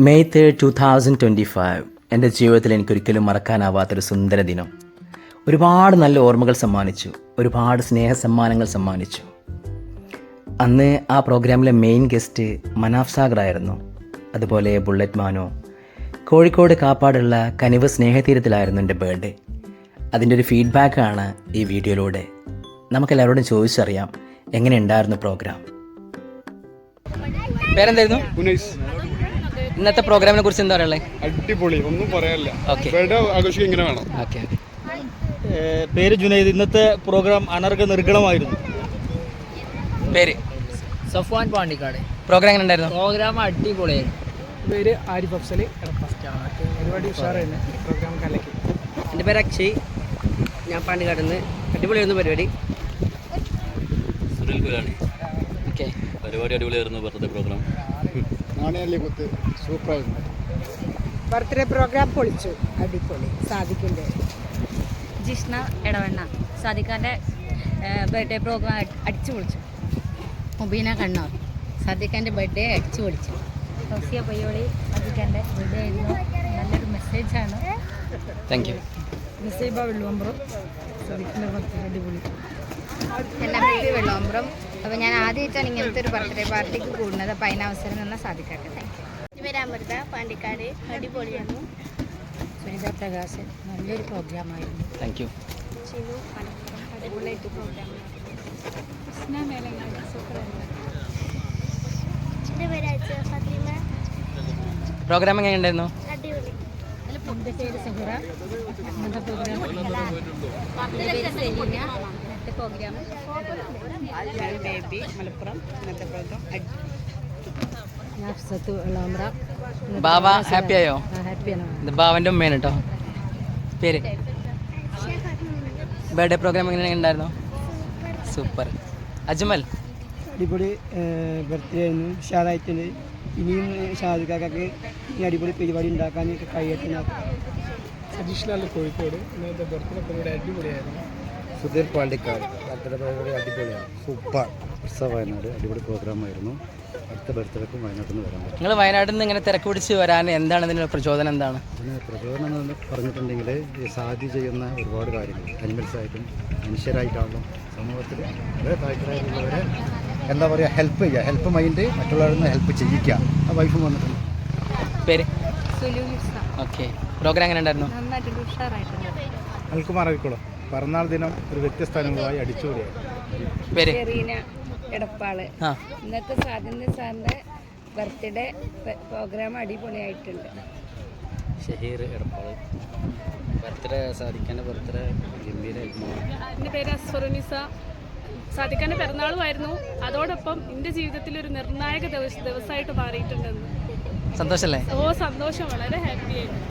May third two thousand twenty five എന്റെ ജീവിതത്തിൽ എനിക്കൊരിക്കലും മറക്കാനാവാത്തൊരു സുന്ദര ദിനം. ഒരുപാട് നല്ല ഓർമ്മകൾ സമ്മാനിച്ചു. ഒരുപാട് സ്നേഹ സമ്മാനങ്ങൾ സമ്മാനിച്ചു. അന്ന് ആ പ്രോഗ്രാമിലെ മെയിൻ ഗസ്റ്റ് മനാഫ് സാഗർ ആയിരുന്നു. അതുപോലെ ബുള്ളറ്റ് മാനോ കോഴിക്കോട് കാപ്പാടുള്ള കനിവ് സ്നേഹതീരത്തിലായിരുന്നു എന്റെ ബർത്ത്ഡേ അതിന്റെ ഒരു ഫീഡ്ബാക്കാണ് ഈ വീഡിയോയിലൂടെ. നമുക്കെല്ലാവരോടും ചോദിച്ചറിയാം എങ്ങനെ ഉണ്ടായിരുന്നു പ്രോഗ്രാം? പേരെന്തായിരുന്നു? ഇന്നത്തെ പ്രോഗ്രാമിനെ കുറിച്ച് എന്താ പറയുള്ളത് അടിപൊളി ഒന്നും പറയാനില്ല. ആഘോഷിക്കാൻ ഇങ്ങനെ വേണം. ഓക്കെ പേര് ജുനൈദ് ഇന്നത്തെ പ്രോഗ്രാം അനർഘ നിർഗളമായിരുന്നു പേര്? സഫ്വാൻ പാണ്ടിക്കാട്. പ്രോഗ്രാം എങ്ങനെ ഉണ്ടായിരുന്നു? പ്രോഗ്രാം അടിപൊളിയായിരുന്നു. പേര് ആരിഫ് അഫ്സൽ പരിപാടി ഉഷാറായിരുന്നു പ്രോഗ്രാം കലക്കി എന്റെ പേര് അക്ഷയ്. ഞാൻ പാണ്ടിക്കാട് നിന്ന് അടിപൊളിയായിരുന്നു പരിപാടി. ഓക്കെ. പരിപാടി അടിപൊളിയായിരുന്നു പറഞ്ഞത് പ്രോഗ്രാം. നാണയല്ലേ കുത്ത് സൂപ്പറായിരുന്നു. ബർത്ത്ഡേ പ്രോഗ്രാം പൊളിച്ചു. അടിപൊളി. സാധിക്കിന്റെ ജിഷ്ണ ഇടവണ്ണ സാദിഖാന്റെ ബർത്ത്ഡേ പ്രോഗ്രാം അടിച്ചു പൊളിച്ചു. മുബീന കണ്ണൂർ. സാധിക്കാന്റെ ബർത്ത്ഡേ അടിച്ചു പൊളിച്ചു. റോസിയ പയ്യോളി സാദിഖാന്റെ ബർത്ത്ഡേ ആയിരുന്നു. നല്ലൊരു മെസ്സേജാണ് താങ്ക് യു നസീബ വെള്ളുവമ്പ്രം സദിക്കിന്റെ ബർത്ത്ഡേ അടിപൊളി. എന്റെ പേര് വെള്ളോമ്പ്രം അപ്പോൾ ഞാൻ ആദ്യമായിട്ടാണ് ഇങ്ങനത്തെ ഒരു ബർത്ത്ഡേ പാർട്ടിക്ക് കൂടുന്നത് അപ്പോൾ അതിന് അവസരം തന്ന സാധിക്കട്ടെ താങ്ക് യു പാണ്ടിക്കാട് അടിപൊളിയാണ് സുനിത പ്രകാശൻ നല്ലൊരു പ്രോഗ്രാമായിരുന്നു താങ്ക് യു അടിപൊളിയായിട്ട് പ്രോഗ്രാം പ്രോഗ്രാം എങ്ങനെ ഉണ്ടായിരുന്നു എന്റെ പേര് സുഹറ ഇന്നത്തെ പ്രോഗ്രാം ഇന്നത്തെ പ്രോഗ്രാം ബേബി മലപ്പുറം ഇന്നത്തെ പ്രോഗ്രാം ബാബ ഹാപ്പി ആയോ? ഇത് ബാവന്റെ ഉമ്മയാണ് കേട്ടോ പേര്? ബർത്ത്ഡേ പ്രോഗ്രാം എങ്ങനെ ഉണ്ടായിരുന്നു? സൂപ്പർ. അജ്മൽ. അടിപൊളി ബർത്ത്ഡേ ആയിരുന്നു. ഉഷാറായിട്ടുണ്ട്. ഇനിയും ഷാദിക്കാക്കൊക്കെ ഈ അടിപൊളി പരിപാടി ഉണ്ടാക്കാൻ കഴിയട്ടെ സതീഷ് ലാൽ കോഴിക്കോട്. ഇന്നത്തെ ബർത്ത്ഡേ പരിപാടി അടിപൊളിയായിരുന്നു. സുധീർ പാണ്ടിക്കാട്. ബർത്ത്ഡേ പരിപാടി അടിപൊളിയാണ്. സൂപ്പർ. ഉത്സവ വയനാട് അടിപൊളി പ്രോഗ്രാമായിരുന്നു. അടുത്ത ബർത്ത്ഡേക്കും വയനാട്ടിൽ നിന്ന് വരാൻ പറ്റും. നിങ്ങൾ വയനാട്ടിൽ നിന്ന് ഇങ്ങനെ തിരക്ക് പിടിച്ച് വരാൻ എന്താണ് ഇതിന്റെ പ്രചോദനം എന്താണ്? അതിന് പ്രചോദനം എന്ന് പറഞ്ഞിട്ടുണ്ടെങ്കിൽ ഈ സാധി ചെയ്യുന്ന ഒരുപാട് കാര്യങ്ങൾ. അനിമൽസ് ആയിട്ടും മനുഷ്യരായിട്ടാവും സമൂഹത്തിൽ വളരെ താല്പര്യമുള്ളവരെ എന്താ പറയുക ഹെൽപ്പ് ചെയ്യുക. ഹെൽപ്പ് മൈൻഡ് മറ്റുള്ളവരിൽ നിന്ന് ഹെൽപ്പ് ചെയ്യിക്കുക. ആ വൈഫും വന്നിട്ടുണ്ട്. പേര്? ഓക്കെ പ്രോഗ്രാം എങ്ങനെ ഉണ്ടായിരുന്നു? അൽക്കുമാർ അറിയിക്കോളൂ പിറന്നാൾ ദിനം ഒരു വ്യത്യസ്ത അനുഭവമായി അടിച്ചുകൂടിയായി പേര്? സെറീന എടപ്പാൾ. ഇന്നത്തെ സ്വാതന്ത്ര്യ സാറിന്റെ ബർത്ത്ഡേ പ്രോഗ്രാം അടിപൊളിയായിട്ടുണ്ട്. ഷഹീർ എടപ്പാൾ. ബർത്ത്ഡേ സാധിക്കാന്റെ ബർത്ത്ഡേ ഗംഭീരമായിരുന്നു എന്റെ പേര് അസ്ഫറുനിസ സാദിഖാന്റെ പിറന്നാളുമായിരുന്നു. അതോടൊപ്പം എന്റെ ജീവിതത്തിൽ ഒരു നിർണായക ദിവസ ദിവസമായിട്ട് മാറിയിട്ടുണ്ടെന്ന്. സന്തോഷല്ലേ? ഓ സന്തോഷം. വളരെ ഹാപ്പിയായിരുന്നു